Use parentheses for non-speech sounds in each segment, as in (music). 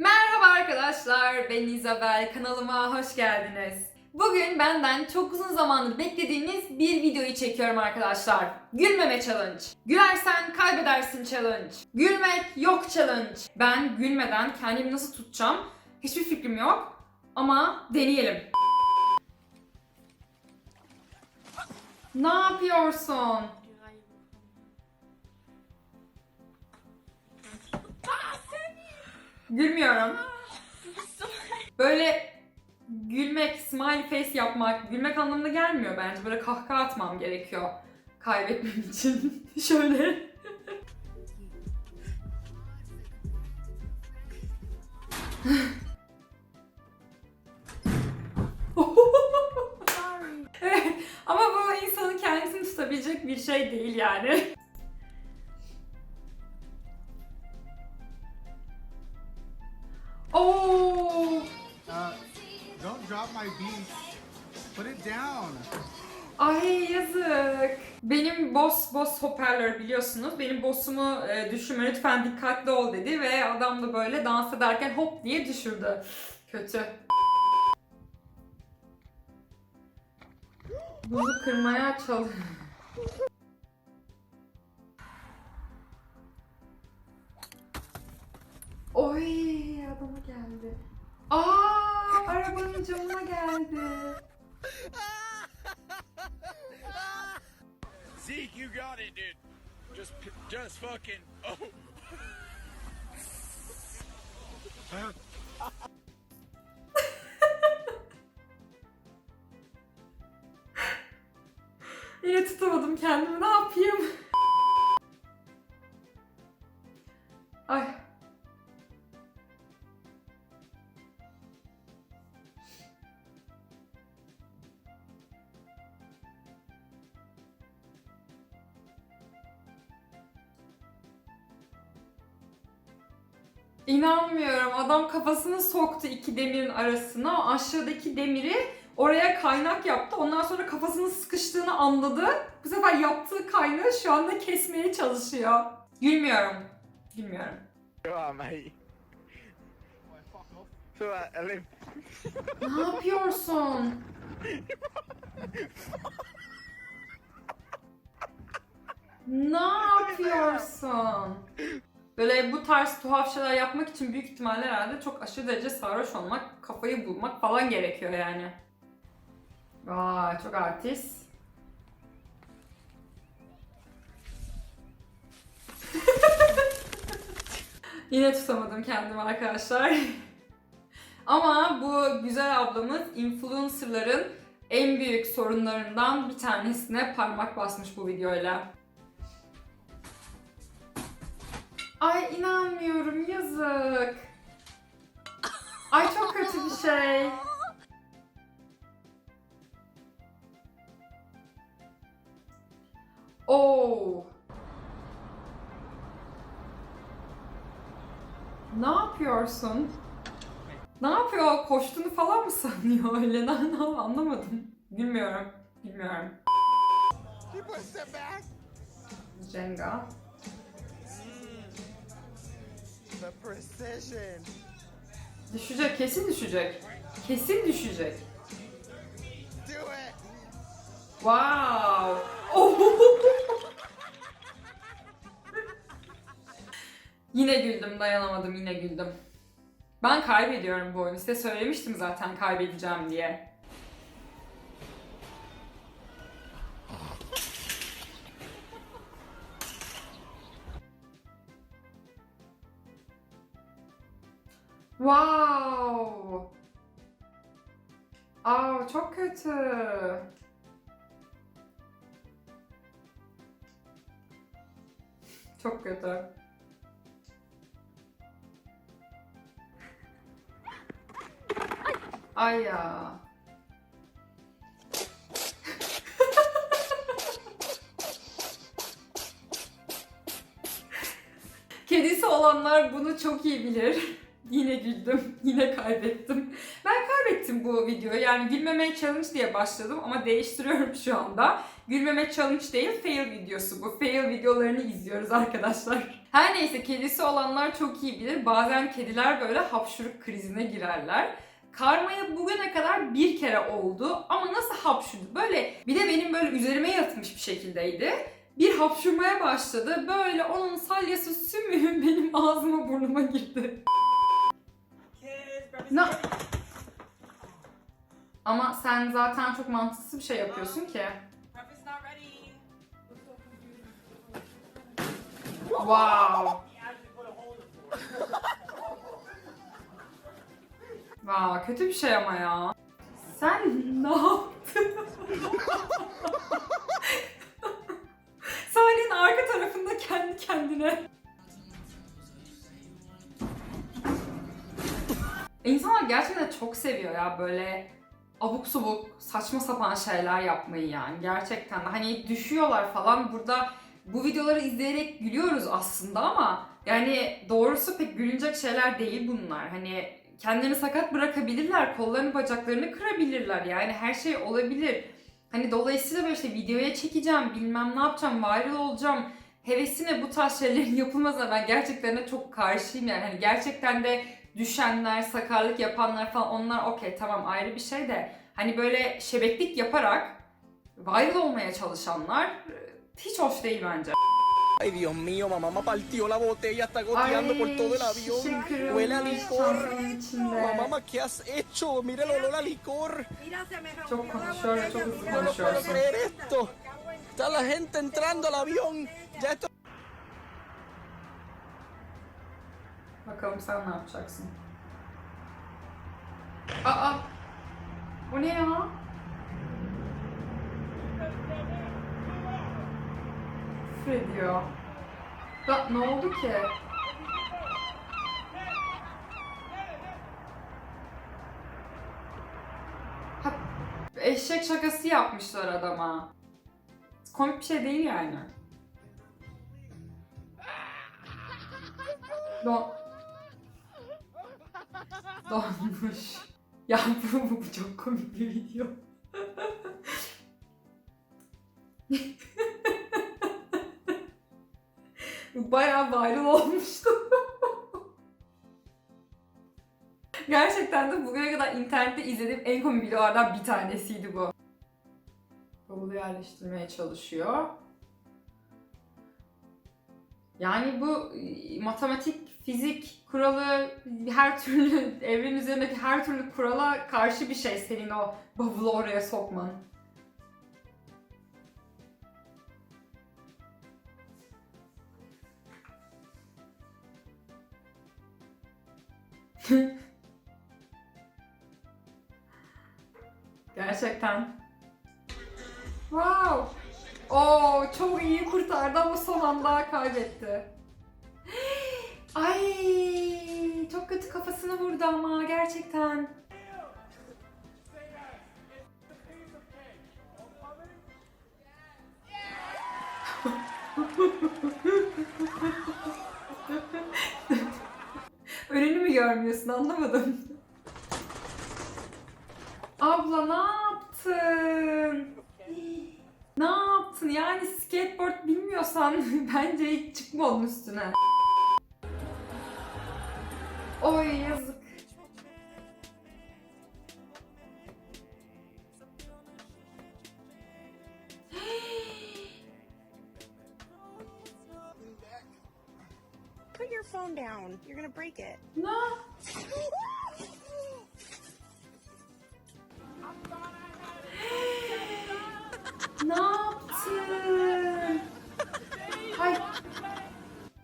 Merhaba arkadaşlar, ben İzabel. Kanalıma hoş geldiniz. Bugün benden çok uzun zamandır beklediğiniz bir videoyu çekiyorum arkadaşlar. Gülmeme challenge. Gülersen kaybedersin challenge. Gülmek yok challenge. Ben gülmeden kendimi nasıl tutacağım hiçbir fikrim yok. Ama deneyelim. Ne yapıyorsun? Gülmüyorum. (laughs) Böyle gülmek, smiley face yapmak, gülmek anlamına gelmiyor bence. Böyle kahkaha atmam gerekiyor kaybetmem için. (laughs) Şöyle. (laughs) Evet, Ama bu insanın kendisini tutabilecek bir şey değil yani. My beat. Put it down. Ay yazık. Benim boss boss hoparlör biliyorsunuz. Benim boss'umu e, düşürme lütfen dikkatli ol dedi ve adam da böyle dans ederken hop diye düşürdü. Kötü. Buzu kırmaya çalış. Oy adama geldi. Aa arabanın camına geldi. Zeke, you got it, dude. Just, just fucking. Oh. Yine tutamadım kendimi. Ne yapayım? İnanmıyorum. Adam kafasını soktu iki demirin arasına. O aşağıdaki demiri oraya kaynak yaptı. Ondan sonra kafasının sıkıştığını anladı. Bu sefer yaptığı kaynağı şu anda kesmeye çalışıyor. Gülmüyorum. Gülmüyorum. Come on, mate. So, I live. Ne yapıyorsun? ne yapıyorsun? Böyle bu tarz tuhaf şeyler yapmak için büyük ihtimalle herhalde çok aşırı derece sarhoş olmak, kafayı bulmak falan gerekiyor yani. Vay çok artist. (laughs) Yine tutamadım kendimi arkadaşlar. (laughs) Ama bu güzel ablamız influencerların en büyük sorunlarından bir tanesine parmak basmış bu videoyla. Ay inanmıyorum yazık. Ay çok kötü bir şey. Oo. Ne yapıyorsun? Ne yapıyor? Koştuğunu falan mı sanıyor (laughs) öyle? Ne, ne anlamadım. Bilmiyorum. Bilmiyorum. Jenga. Düşecek, kesin düşecek. Kesin düşecek. Wow. (laughs) Yine güldüm, dayanamadım, yine güldüm. Ben kaybediyorum bu oyunu. Size söylemiştim zaten kaybedeceğim diye. Wow. Aa çok kötü. Çok kötü. Ay ya. Kedisi olanlar bunu çok iyi bilir. Yine güldüm. (laughs) Yine kaybettim. Ben kaybettim bu videoyu. Yani gülmemeye challenge diye başladım ama değiştiriyorum şu anda. Gülmeme challenge değil fail videosu bu. Fail videolarını izliyoruz arkadaşlar. Her neyse kedisi olanlar çok iyi bilir. Bazen kediler böyle hapşuruk krizine girerler. Karmaya bugüne kadar bir kere oldu ama nasıl hapşurdu? Böyle bir de benim böyle üzerime yatmış bir şekildeydi. Bir hapşurmaya başladı. Böyle onun salyası sümüğü (laughs) benim ağzıma burnuma girdi. Ne? Ama sen zaten çok mantıksız bir şey yapıyorsun ki. Wow. Wow, kötü bir şey ama ya. Sen ne yaptın? Sahnenin arka tarafında kendi kendine. İnsanlar gerçekten çok seviyor ya böyle abuk subuk, saçma sapan şeyler yapmayı yani gerçekten. Hani düşüyorlar falan burada bu videoları izleyerek gülüyoruz aslında ama yani doğrusu pek gülünecek şeyler değil bunlar. Hani kendini sakat bırakabilirler, kollarını bacaklarını kırabilirler yani her şey olabilir. Hani dolayısıyla böyle işte videoya çekeceğim, bilmem ne yapacağım, viral olacağım. Hevesine bu tarz şeylerin (laughs) yapılmasına ben gerçekten de çok karşıyım yani. Hani gerçekten de düşenler, sakarlık yapanlar falan onlar okey tamam ayrı bir şey de hani böyle şebeklik yaparak viral olmaya çalışanlar e, hiç hoş değil bence. Ay, Dios mío, mamá me partió la botella, está goteando por todo el avión. Huele a licor. Mamá, ¿qué has hecho? Mira el olor a licor. Çok konuşuyor, çok hızlı No puedo konuşuyorsun. creer esto. Está la gente entrando al avión. Ya esto Bakalım sen ne yapacaksın? Aa! O ne ya? Küfür ediyor. Ya ne oldu ki? Eşek şakası yapmışlar adama. Komik bir şey değil yani. Don... Donmuş. Ya bu, çok komik bir video. Bayağı viral olmuştu. Gerçekten de bugüne kadar internette izlediğim en komik videolardan bir tanesiydi bu. Bavulu yerleştirmeye çalışıyor. Yani bu e, matematik, fizik kuralı her türlü (laughs) evren üzerindeki her türlü kurala karşı bir şey senin o bavulu oraya sokman. (laughs) Gerçekten. Wow. Oo çok iyi kurtardı ama son anda kaybetti. Ay çok kötü kafasını vurdu ama gerçekten. (laughs) Önünü mü görmüyorsun anlamadım. Abla ne yaptın? Ne yaptın? Yani skateboard bilmiyorsan (laughs) bence hiç çıkma onun üstüne. Oy yazık. Put your phone down. You're gonna break it. Ne? (laughs)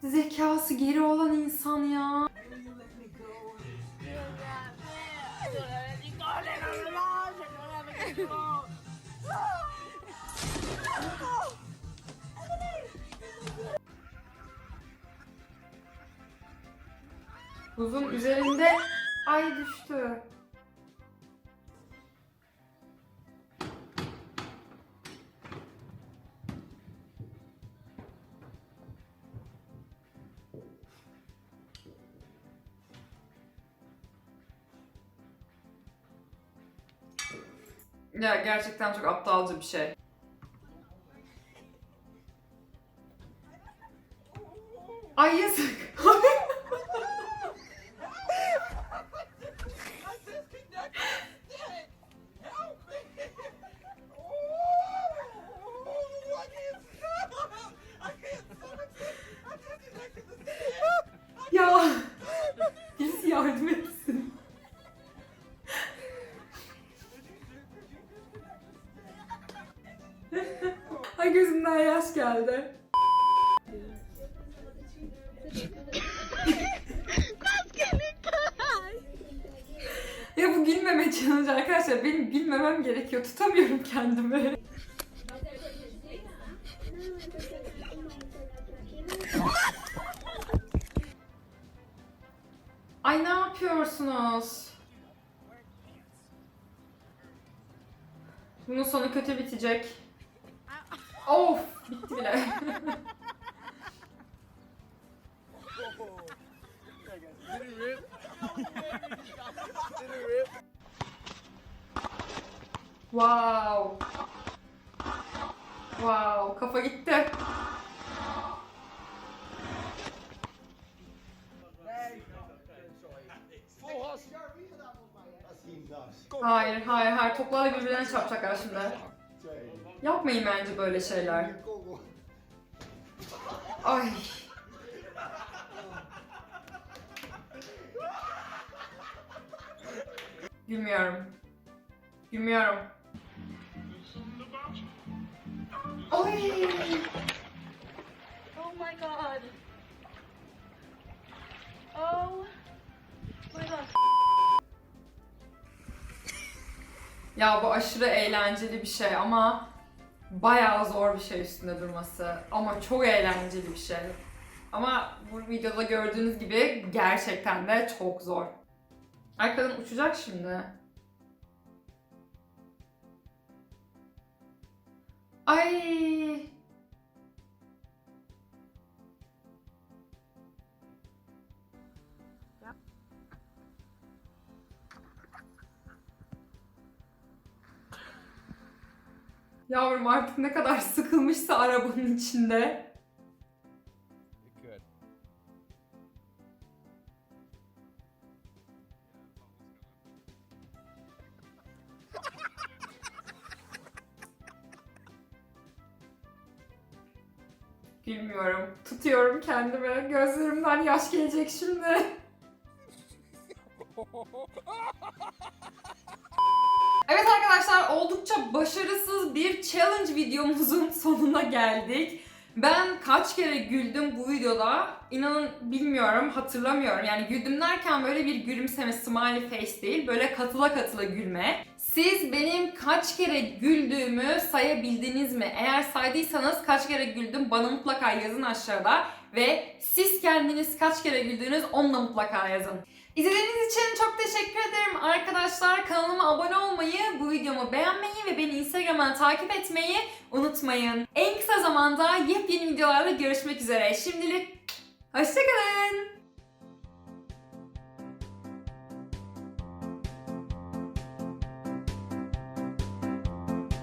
Zekası geri olan insan ya. Buzun üzerinde ay düştü. Ya gerçekten çok aptalca bir şey. Ay yazık. ya. Birisi yardım etsin. Gözümden yaş geldi. ya bu gülmeme challenge arkadaşlar. Benim gülmemem gerekiyor. Tutamıyorum kendimi. Ay ne yapıyorsunuz? Bunun sonu kötü bitecek. Of bitti wow. Wow kafa gitti. Hayır, hayır, hayır. Toplar birbirlerine çarpacaklar şimdi. Yapmayın bence böyle şeyler. Ay. Gülmüyorum. Gülmüyorum. Ay. Oh my god. Oh my god. Ya bu aşırı eğlenceli bir şey ama bayağı zor bir şey üstünde durması. Ama çok eğlenceli bir şey. Ama bu videoda gördüğünüz gibi gerçekten de çok zor. Arkadan uçacak şimdi. Ay. Yavrum artık ne kadar sıkılmışsa arabanın içinde. Good. Gülmüyorum. Tutuyorum kendimi. Gözlerimden yaş gelecek şimdi. (laughs) Evet arkadaşlar oldukça başarısız bir challenge videomuzun (laughs) sonuna geldik. Ben kaç kere güldüm bu videoda inanın bilmiyorum hatırlamıyorum. Yani güldüm derken böyle bir gülümseme smiley face değil böyle katıla katıla gülme. Siz benim kaç kere güldüğümü sayabildiniz mi? Eğer saydıysanız kaç kere güldüm bana mutlaka yazın aşağıda. Ve siz kendiniz kaç kere güldünüz onu da mutlaka yazın. İzlediğiniz için çok teşekkür ederim arkadaşlar. Kanalıma abone olmayı, bu videomu beğenmeyi ve beni Instagram'dan takip etmeyi unutmayın. En kısa zamanda yepyeni videolarla görüşmek üzere. Şimdilik hoşçakalın.